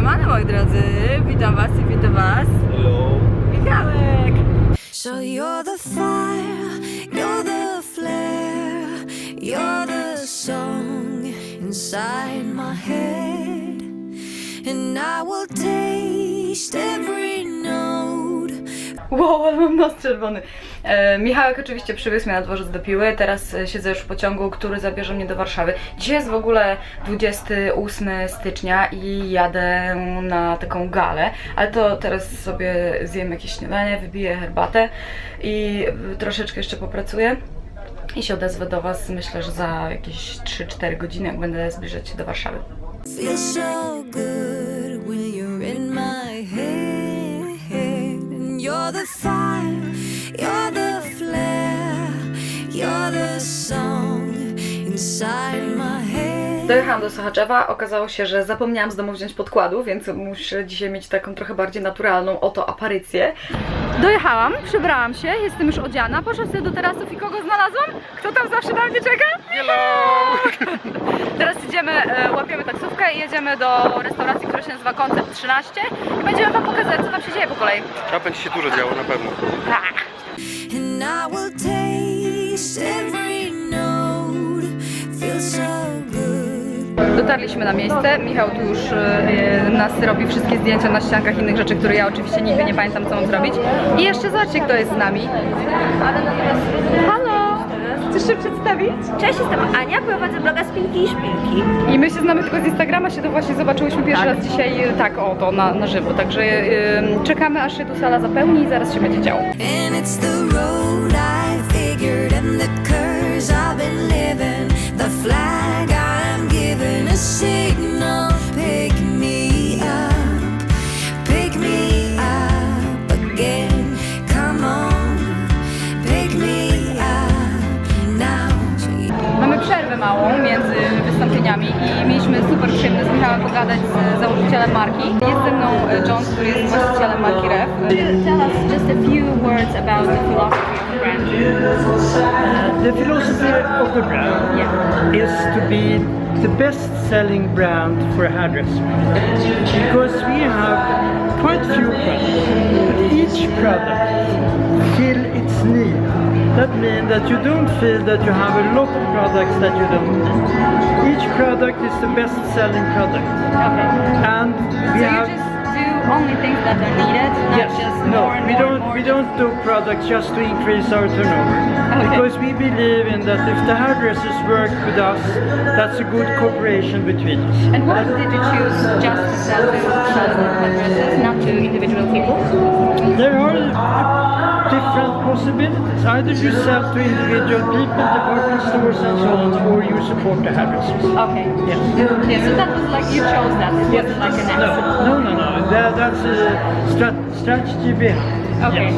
Siemano moi drodzy, witam was i witam was. Hello. Michałek! So you're the fire, you're the flare, you're the song inside my head, and I will taste every note. Wow, ale mam nos czerwony. E, Michałek oczywiście przywiózł mnie na dworzec do Piły, teraz e, siedzę już w pociągu, który zabierze mnie do Warszawy. Dzisiaj jest w ogóle 28 stycznia i jadę na taką galę, ale to teraz sobie zjem jakieś śniadanie, wybiję herbatę i troszeczkę jeszcze popracuję. I się odezwę do Was, myślę, że za jakieś 3-4 godziny, jak będę zbliżać się do Warszawy. Feels so good you're the fire, you're the flare, you're the song inside my head. Dojechałam do Sochaczewa, okazało się, że zapomniałam z domu wziąć podkładu, więc muszę dzisiaj mieć taką trochę bardziej naturalną oto aparycję. Dojechałam, przebrałam się, jestem już odziana, poszłam sobie do tarasów i kogo znalazłam? Kto tam zawsze na mnie czeka? Hello! Teraz idziemy, e, łapiemy taksówkę i jedziemy do restauracji, która się nazywa Koncept 13 i będziemy wam pokazać, co tam się dzieje po kolei. A będzie się dużo działo na pewno. Good. Dotarliśmy na miejsce, Michał tu już e, nas robi wszystkie zdjęcia na ściankach innych rzeczy, które ja oczywiście nigdy nie pamiętam co mam zrobić. I jeszcze zobaczcie kto jest z nami. Halo! Chcesz się przedstawić? Cześć, jestem Ania, prowadzę bloga Spinki i Szpilki. I my się znamy tylko z Instagrama, się to właśnie zobaczyłyśmy pierwszy raz dzisiaj e, tak oto na, na żywo, także e, czekamy aż się tu sala zapełni i zaraz się będzie działo. And it's the road I figured and the curse I've been living. The flag I'm given a signal. Małą między wystąpieniami i mieliśmy super przyjemne z Michałem pogadać z założycielem marki. Jest ze mną e, John, który jest właścicielem marki Ref. Tell us just a few words about the philosophy of the brand. The philosophy of the brand Yeah. is to be the best selling brand for a hairdresser. Because we have quite few products, but each product fill its need. That means that you don't feel that you have a lot of products that you don't need. Each product is the best selling product. Okay. And So we you have just do only things that are needed, not Yes, just no, more and we more don't we don't do products just to increase our turnover. Okay. Because we believe in that if the hairdressers work with us, that's a good cooperation between us. And why did you choose just to sell to hairdressers, not to individual people? There are different possibilities. Either you sell to individual people, department stores and so on, or you support the hairdressers. Okay. Yes. Yeah, so that was like you chose that. It wasn't like an No, accident. no, no, no. That, that's a strat- strategy behind. Okay. Yes.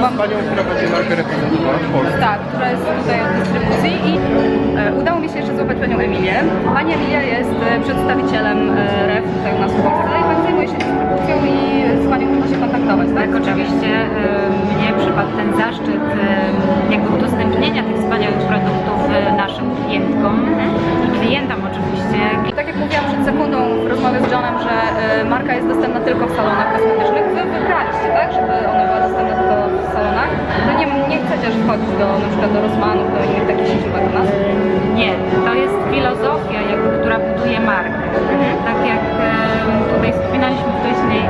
Mam Panią, która będzie markę reprezentować w Polsce. Tak, która jest tutaj od dystrybucji i e, udało mi się jeszcze złapać panią Emilię. Pani Emilia jest e, przedstawicielem e, REF tutaj u nas w Polsce i pani zajmuje się dystrybucją i z panią można się kontaktować, tak? Tak, oczywiście zaszczyt jakby udostępnienia tych wspaniałych produktów e, naszym klientkom i klientom oczywiście. I tak jak mówiłam przed sekundą w rozmowie z Johnem, że e, marka jest dostępna tylko w salonach kosmetycznych, wy wybraliście, tak? Żeby ona była dostępna tylko w salonach. To nie, nie chcecie wchodzić do na przykład do Rosmanów, do innych takich sieciówek u nas? Nie, to jest filozofia, jakby, która buduje markę. Tak jak tutaj wspominaliśmy wcześniej,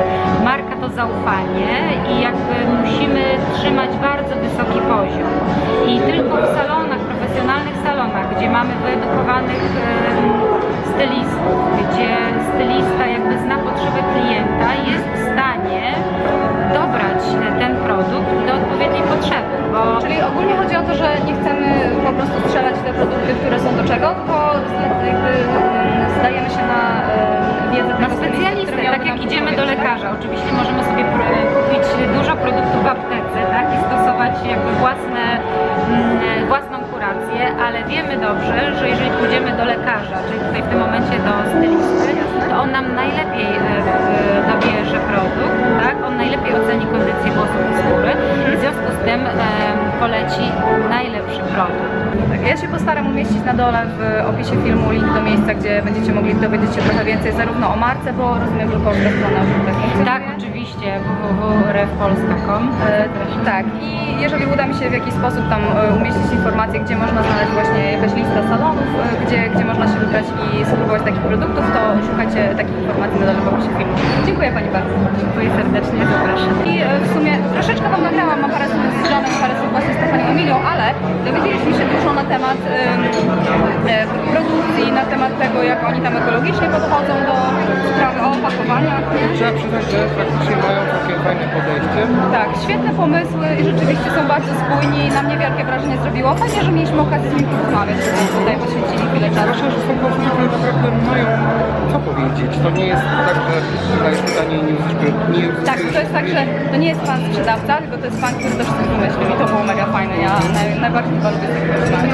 zaufanie i jakby musimy trzymać bardzo wysoki poziom. I tylko w salonach, profesjonalnych salonach, gdzie mamy wyedukowanych stylistów, gdzie stylista jakby zna potrzeby klienta, jest w stanie dobrać ten produkt do odpowiedniej potrzeby, bo Czyli ogólnie chodzi o to, że nie chcemy po prostu strzelać te produkty, które są do czego, tylko jakby zdajemy się na wiedzę Na specjalistę, tak jak idziemy do tak? lekarza. Oczywiście produktów w aptece tak? i stosować jakby własne, mm, własną kurację, ale wiemy dobrze, że jeżeli pójdziemy do lekarza, czyli tutaj w tym momencie do stylisty, to ja się postaram umieścić na dole w opisie filmu link do miejsca, gdzie będziecie mogli dowiedzieć się trochę więcej zarówno o marce, bo rozumiem, że polska strona funkcjonuje. Tak, oczywiście, www.refpolska.com. E, tak, i jeżeli uda mi się w jakiś sposób tam e, umieścić informacje, gdzie można znaleźć właśnie jakaś lista salonów, e, gdzie, gdzie można się wybrać i spróbować takich produktów, to szukajcie takich informacji na dole w opisie filmu. Dziękuję Pani bardzo. Dziękuję serdecznie, zapraszam. I e, w sumie troszeczkę Wam dowiedzieliśmy się dużo na temat em, produkcji, na temat tego, jak oni tam ekologicznie podchodzą do sprawy o opakowaniach. Trzeba przyznać, że faktycznie mają takie fajne podejście. Tak, świetne pomysły i rzeczywiście są bardzo spójni i na mnie wielkie wrażenie zrobiło. Fajnie, że mieliśmy okazję z nimi porozmawiać, że tutaj poświęcili chwilę czasu. Zwłaszcza, że są osoby, które naprawdę mają co powiedzieć. To nie jest tak, że zadajesz pytanie i nie uzyskujesz nie Tak, to jest tak, że to nie jest pan sprzedawca, tylko to jest pan, który to wszystko wymyślił i to było mega fajne. Ja naj, najbardziej chyba lubię takiego rozmawiać.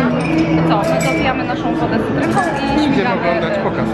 To co, my dopijamy naszą wodę z cytrynką Idziemy oglądać pokaz.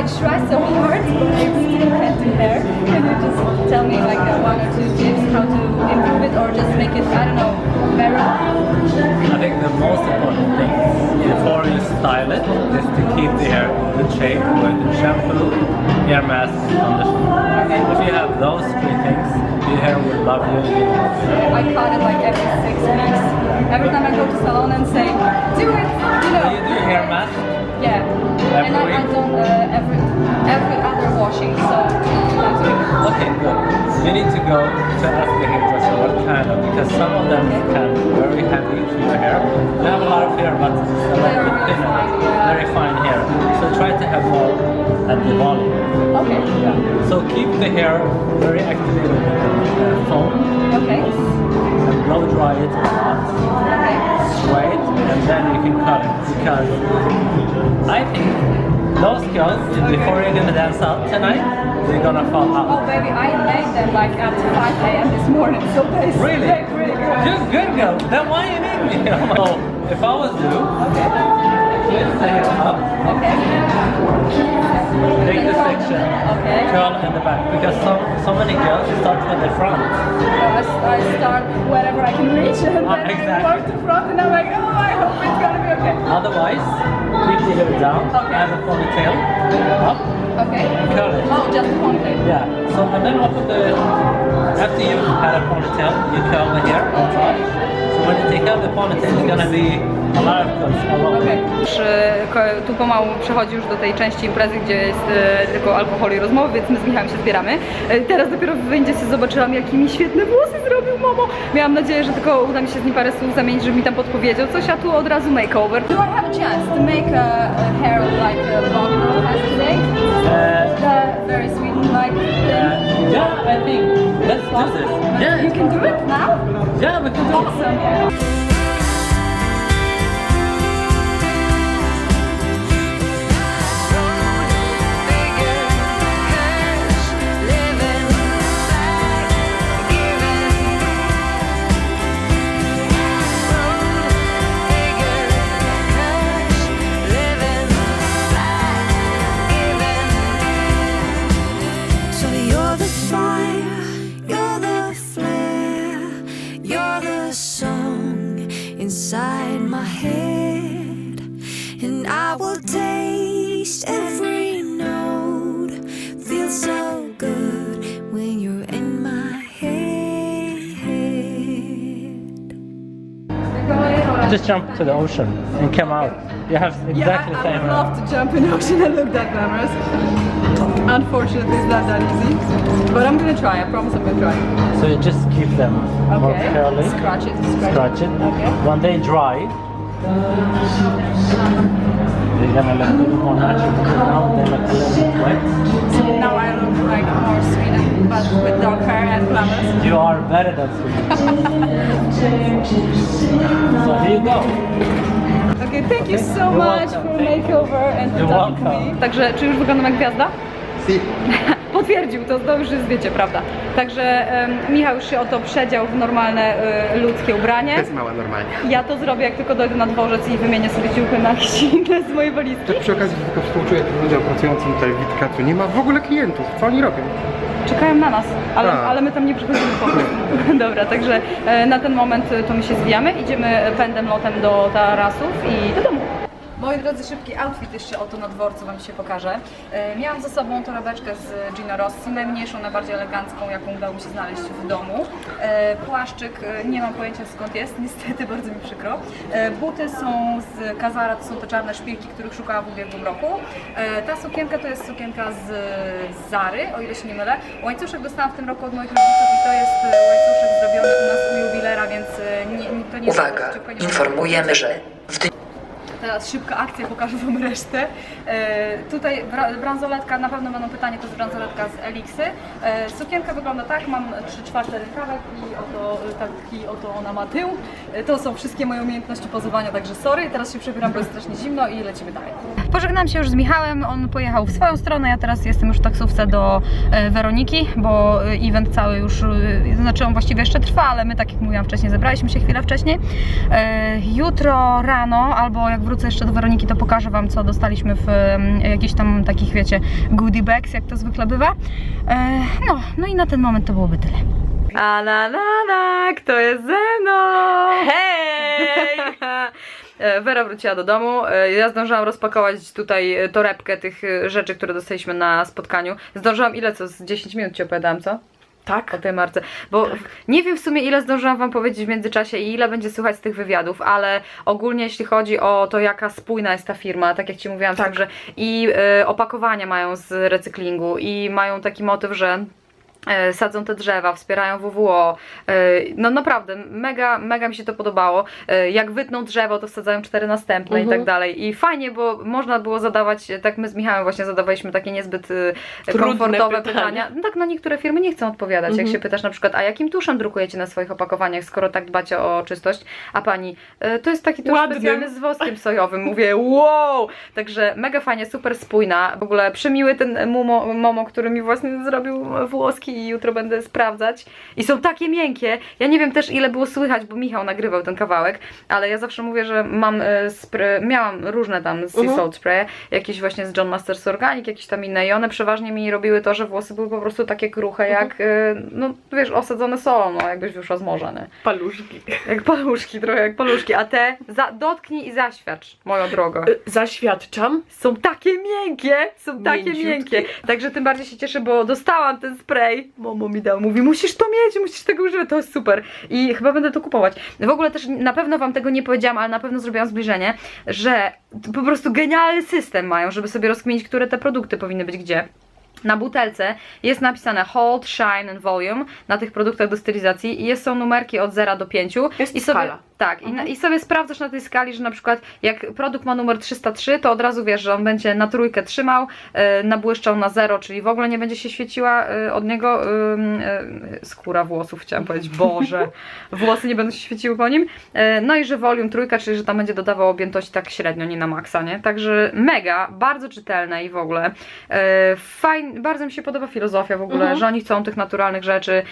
I try so hard, but I still can't do hair. Can you just tell me like uh, one or two tips how to improve it or just make it, I don't know, very I think the most important thing before you style it is to keep the hair in shape with shampoo, hair mask, and conditioner. If you have those three things, your hair will love you. you. I cut it like every six weeks. Every time I go to salon and say, do it, you know. Do you do hair mask? Yeah. and I, I week? done uh, every every other washing, so a. Okay, good. You need to go to ask the hairdresser what kind of, because some of them can be very heavy to your hair. They have a lot of hair, but it's a little bit very fine. Very fine hair. So try to have more at the volume. Okay. Yeah. So keep the hair very activated with the foam Okay. and blow dry it a lot. Straight, and then you can cut it. Because I think those girls, before you're gonna dance out tonight, they're gonna fall out. Oh baby, I made them like at 5 a.m. this morning, so they Really? really good. You're good girl. Then why you need me? so oh, if I was you, Okay. Lift the hair up, Okay. take the section, Okay. curl in the back. Because so so many girls start with the front. So I, start wherever I can reach, and Ah, then I exactly. work the front, and I'm like, oh, I hope it's gonna be okay. Otherwise, keep the hair down, Okay. have a ponytail, up, Okay. curl it. Oh, just thing. Yeah. So and then after the after you had a ponytail, you curl the hair on top. So when you take out the ponytail, it's gonna be tu pomału przechodzi już do tej części imprezy, gdzie jest e, tylko alkohol i rozmowy, więc my z Michałem się zbieramy. E, teraz dopiero w wyjdzie się zobaczyłam, jakie mi świetne włosy zrobił Momo. Miałam nadzieję, że tylko uda mi się z nim parę słów zamienić, żeby mi tam podpowiedział coś, a tu od razu makeover. Do I have a chance to make a, a hair like a blonde girl has today? Uh, The very sweet like uh, yeah, I think let's do this. Yeah, You can do it now? yeah, we can do it. Awesome. Head. Just jump to the ocean and come out. You have exactly the same. I would love to jump in the ocean and look that glamorous. Unfortunately, it's not that easy. But I'm gonna try. I promise I'm gonna try. So you just keep them more curly. Scratch it. Scratch it. Okay. When they dry, they're a little more natural. Now they look a little bit. Now I look like more Sweden, but with dark hair and glamorous. You are better than Sweden. so here you go. Okay, thank you so You're much welcome. for Thank you. makeover and You're photography. welcome. Także, czy już wyglądam jak gwiazda? Si. Potwierdził, to, to już jest, wiecie, prawda. Także Michał już się o to przedział w normalne e, ludzkie ubranie. To jest mała normalnie. Ja to zrobię, jak tylko dojdę na dworzec i wymienię sobie ciuchy na inne z mojej walizki. Tak przy okazji tylko współczuję tym ludziom pracującym tutaj w Witkatu. Nie ma w ogóle klientów. Co oni robią? Czekają na nas, ale, A. ale my tam nie przychodzimy po prostu. Dobra, także e, na ten moment e, to my się zwijamy, idziemy pędem lotem do tarasów i do domu. Moi drodzy, szybki outfit jeszcze oto na dworcu Wam się pokażę. E, Miałam ze sobą torebeczkę z Gino Rossi, najmniejszą, najbardziej elegancką, jaką udało mi się znaleźć w domu. E, Płaszczyk, e, nie mam pojęcia skąd jest, niestety bardzo mi przykro. Buty są z Kazara, to są te czarne szpilki, których szukałam w ubiegłym roku. Ta sukienka to jest sukienka z Zary, o ile się nie mylę. Łańcuszek dostałam w tym roku od moich rodziców i to jest łańcuszek zrobiony u nas u jubilera, więc nie, to nie Uwaga, szybko nie informujemy, że w dniu Teraz szybka akcja, pokażę Wam resztę. E, tutaj bra bransoletka, na pewno będą pytania, to jest bransoletka z Elixy. E, sukienka wygląda tak, mam 3 czwarte rękawek i oto taki oto ona ma tył. E, to są wszystkie moje umiejętności pozowania, także sorry. Teraz się przebieram, bo jest strasznie zimno i lecimy dalej. Pożegnam się już z Michałem, on pojechał w swoją stronę, ja teraz jestem już w taksówce do e, Weroniki, bo e, event cały już, e, znaczy on właściwie jeszcze trwa, ale my tak jak mówiłam wcześniej, zebraliśmy się chwilę wcześniej. E, Jutro rano, albo jak wrócę jeszcze do Weroniki, to pokażę Wam, co dostaliśmy w jakichś tam takich, wiecie, goodie bags, jak to zwykle bywa. E, No, no i na ten moment to byłoby tyle. A na na na, kto jest ze mną? Hej! E, Wera wróciła do domu. E, Ja zdążyłam rozpakować tutaj torebkę tych rzeczy, które dostaliśmy na spotkaniu. Zdążyłam ile co? Z 10 minut ci opowiadałam, co? Tak. O tej marce. Bo nie wiem w sumie ile zdążyłam wam powiedzieć w międzyczasie i ile będzie słychać z tych wywiadów, ale ogólnie jeśli chodzi o to jaka spójna jest ta firma, tak jak ci mówiłam, tak. że i e, opakowania mają z recyklingu i mają taki motyw, że sadzą te drzewa, wspierają WWO. e, No naprawdę, mega, mega mi się to podobało. E, Jak wytną drzewo, to wsadzają cztery następne i tak dalej. I fajnie, bo można było zadawać, e, tak my z Michałem właśnie zadawaliśmy takie niezbyt e, komfortowe pytania. No tak, no niektóre firmy nie chcą odpowiadać. Jak się pytasz na przykład, a jakim tuszem drukujecie na swoich opakowaniach, skoro tak dbacie o czystość? A pani, e, to jest taki tusz specjalny z woskiem sojowym. Mówię, wow! Także mega fajnie, super spójna. W ogóle przemiły ten mumo, momo, który mi właśnie zrobił włoski i jutro będę sprawdzać. I są takie miękkie. Ja nie wiem też ile było słychać, bo Michał nagrywał ten kawałek, ale ja zawsze mówię, że mam e, spray, miałam różne tam sea salt spray, jakieś właśnie z John Masters Organic, jakieś tam inne i one przeważnie mi robiły to, że włosy były po prostu takie kruche jak, e, no wiesz, osadzone solą, no jakbyś wyszła z morza, nie? Paluszki. Jak paluszki, trochę jak paluszki, a te za, dotknij i zaświadcz, moją drogą. Zaświadczam. Są takie miękkie, są takie miękkie. Także tym bardziej się cieszę, bo dostałam ten spray. Momo mi dał, mówi, musisz to mieć, musisz tego używać, to jest super. I chyba będę to kupować. W ogóle też na pewno wam tego nie powiedziałam, ale na pewno zrobiłam zbliżenie, że po prostu genialny system mają, żeby sobie rozkminić, które te produkty powinny być gdzie. Na butelce jest napisane Hold, Shine and Volume na tych produktach do stylizacji i jest, są numerki od 0 do 5. Jest I sobie, skala. Tak, i, na, i sobie sprawdzasz na tej skali, że na przykład jak produkt ma numer 303, to od razu wiesz, że on będzie na trójkę trzymał, e, nabłyszczał na 0, czyli w ogóle nie będzie się świeciła e, od niego e, skóra włosów, chciałam powiedzieć, Boże, włosy nie będą się świeciły po nim. No i że volume trójka, czyli że tam będzie dodawał objętość tak średnio, nie na maksa, nie? Także mega, bardzo czytelne i w ogóle. Fajn, bardzo mi się podoba filozofia w ogóle, że oni chcą tych naturalnych rzeczy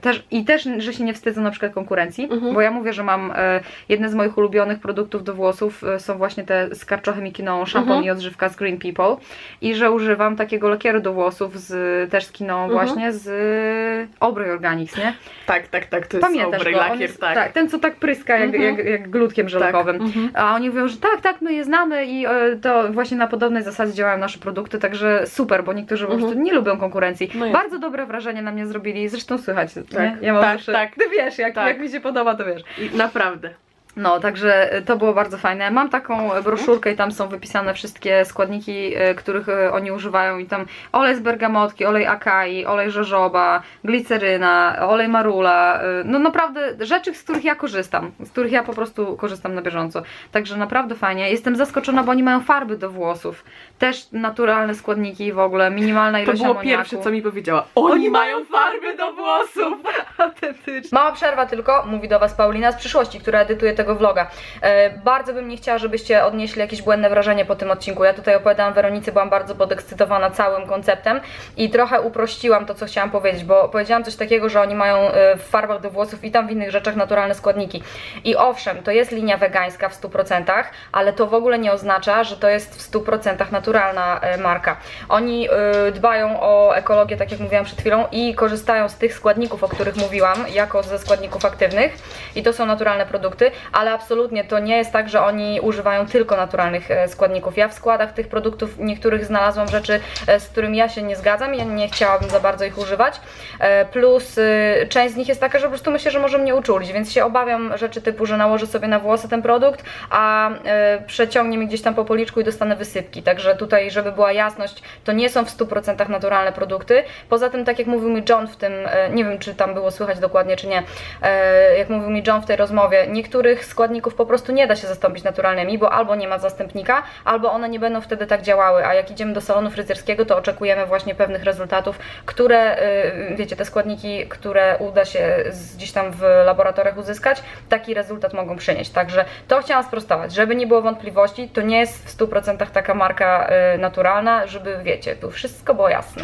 też, i też, że się nie wstydzą na przykład konkurencji, bo ja mówię, że mam e, jedne z moich ulubionych produktów do włosów e, są właśnie te z karczochem i kiną, szampon i odżywka z Green People i że używam takiego lakieru do włosów z, też z kiną właśnie z Obray Organics, nie? Tak, tak, tak, to jest Pamiętasz obry go? Lakier, jest, tak. Ten, co tak pryska jak, Mhm. jak, jak glutkiem żelkowym. mhm. A oni mówią, że tak, tak, my je znamy i e, to właśnie na podobnej zasadzie działają nasze produkty, także super, bo niektórzy po prostu nie lubią konkurencji. Mhm. No. Bardzo dobre wrażenie na mnie zrobili, zresztą słychać, nie? Ja mam tak, zawsze, tak. Ty wiesz, jak, Tak. jak mi się podoba, to wiesz. I naprawdę. No, także to było bardzo fajne. Mam taką broszurkę i tam są wypisane wszystkie składniki, e, których e, oni używają i tam olej z bergamotki, olej akai, olej żożoba, gliceryna, olej marula. e, No naprawdę rzeczy, z których ja korzystam, z których ja po prostu korzystam na bieżąco. Także naprawdę fajnie. Jestem zaskoczona, bo oni mają farby do włosów. Też naturalne składniki w ogóle, minimalna To ilość było amoniaku. pierwsze, co mi powiedziała. Oni, mają farby do włosów! Autentycznie. Mała przerwa tylko, mówi do Was Paulina z przyszłości, która edytuje tego vloga. E, bardzo bym nie chciała, żebyście odnieśli jakieś błędne wrażenie po tym odcinku. Ja tutaj opowiadałam Weronice, byłam bardzo podekscytowana całym konceptem i trochę uprościłam to, co chciałam powiedzieć, bo powiedziałam coś takiego, że oni mają e, w farbach do włosów i tam w innych rzeczach naturalne składniki. I owszem, to jest linia wegańska w 100%, ale to w ogóle nie oznacza, że to jest w 100% naturalna e, marka. Oni dbają o ekologię, tak jak mówiłam przed chwilą, i korzystają z tych składników, o których mówiłam, jako ze składników aktywnych. I to są naturalne produkty, ale absolutnie to nie jest tak, że oni używają tylko naturalnych e, składników. Ja w składach tych produktów niektórych znalazłam rzeczy, e, z którymi ja się nie zgadzam ja nie chciałabym za bardzo ich używać. E, Plus część z nich jest taka, że po prostu myślę, że może mnie uczulić, więc się obawiam rzeczy typu, że nałożę sobie na włosy ten produkt, a przeciągnie mi gdzieś tam po policzku i dostanę wysypki. Także tutaj, żeby była jasność, to nie są w 100% naturalne produkty. Poza tym, tak jak mówił mi John w tym, nie wiem czy tam było słychać dokładnie, czy nie, jak mówił mi John w tej rozmowie, niektórych składników po prostu nie da się zastąpić naturalnymi, bo albo nie ma zastępnika, albo one nie będą wtedy tak działały, a jak idziemy do salonu fryzjerskiego, to oczekujemy właśnie pewnych rezultatów, które, e, wiecie, te składniki, które uda się gdzieś tam w laboratoriach uzyskać, taki rezultat mogą przynieść. Także to chciałam sprostować, żeby nie było wątpliwości, to nie jest w 100% taka marka e, naturalna, żeby, wiecie, tu wszystko było jasne.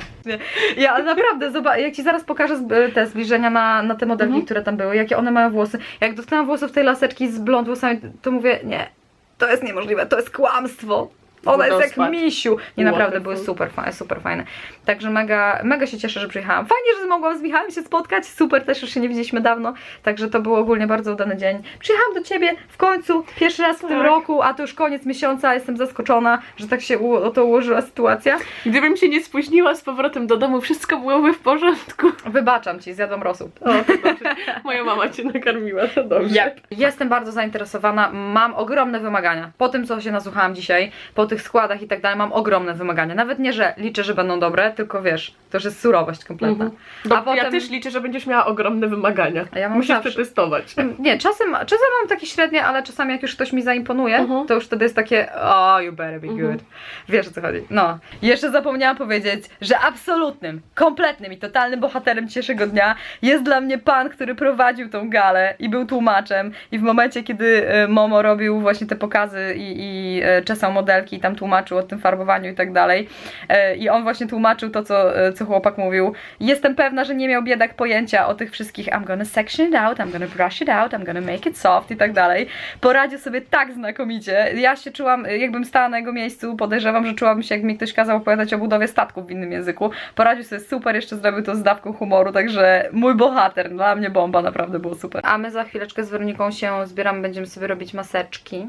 Ja naprawdę, zobacz, jak Ci zaraz pokażę z- te zbliżenia na, na te modelki, które tam były, jakie one mają włosy. Jak dostałam włosów tej laseczki z blond włosami, to mówię, nie, to jest niemożliwe, to jest kłamstwo. Ona jest jak misiu. Nie, naprawdę były super fajne, super fajne. Także mega, mega się cieszę, że przyjechałam. Fajnie, że mogłam z Michałem się spotkać. Super, też już się nie widzieliśmy dawno. Także to był ogólnie bardzo udany dzień. Przyjechałam do Ciebie w końcu, pierwszy raz w tym Tak. roku, a to już koniec miesiąca. Jestem zaskoczona, że tak się u- o to ułożyła sytuacja. Gdybym się nie spóźniła z powrotem do domu, wszystko byłoby w porządku. Wybaczam Ci, zjadłam rosół. O, dobrze. Moja mama cię nakarmiła, to dobrze. Jestem bardzo zainteresowana, mam ogromne wymagania. Po tym, co się nasłuchałam dzisiaj, po tych składach i tak dalej, mam ogromne wymagania. Nawet nie, że liczę, że będą dobre, tylko wiesz, to już jest surowość kompletna. Mhm. A potem- Ja też liczę, że będziesz miała ogromne wymagania. A ja mam Musisz zawsze. przetestować. Nie, czasem, czasem mam takie średnie, ale czasami jak już ktoś mi zaimponuje, Mhm. to już wtedy jest takie oh, you better be good. Wiesz o co chodzi. No. Jeszcze zapomniałam powiedzieć, że absolutnym, kompletnym i totalnym bohaterem dzisiejszego dnia jest dla mnie pan, który prowadził tą galę i był tłumaczem i w momencie, kiedy e, Momo robił właśnie te pokazy i, i e, czesał modelki i tam tłumaczył o tym farbowaniu i tak dalej e, i on właśnie tłumaczył to, co, e, co chłopak mówił. Jestem pewna, że nie miał biedak pojęcia o tych wszystkich I'm gonna section it out, I'm gonna brush it out, I'm gonna make it soft i tak dalej. Poradził sobie tak znakomicie. Ja się czułam, e, jakbym stała na jego miejscu, podejrzewam, że czułabym się, jakby mi ktoś kazał opowiadać o budowie statków w innym języku. Poradził sobie super, jeszcze zrobił to z dawką humoru, także mój bohater, dla mnie bomba, naprawdę było super. A my za chwileczkę z Weroniką się zbieramy, będziemy sobie robić maseczki.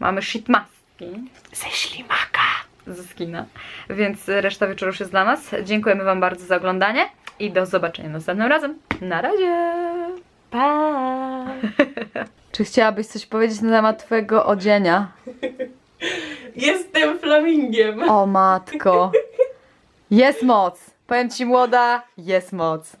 Mamy shit Ze ślimaka. ze skina, więc reszta wieczoru już jest dla nas. Dziękujemy Wam bardzo za oglądanie i do zobaczenia następnym razem. Na razie! Pa! Czy chciałabyś coś powiedzieć na temat Twojego odzienia? Jestem flamingiem. O matko! Jest moc! Powiem Ci młoda, jest moc.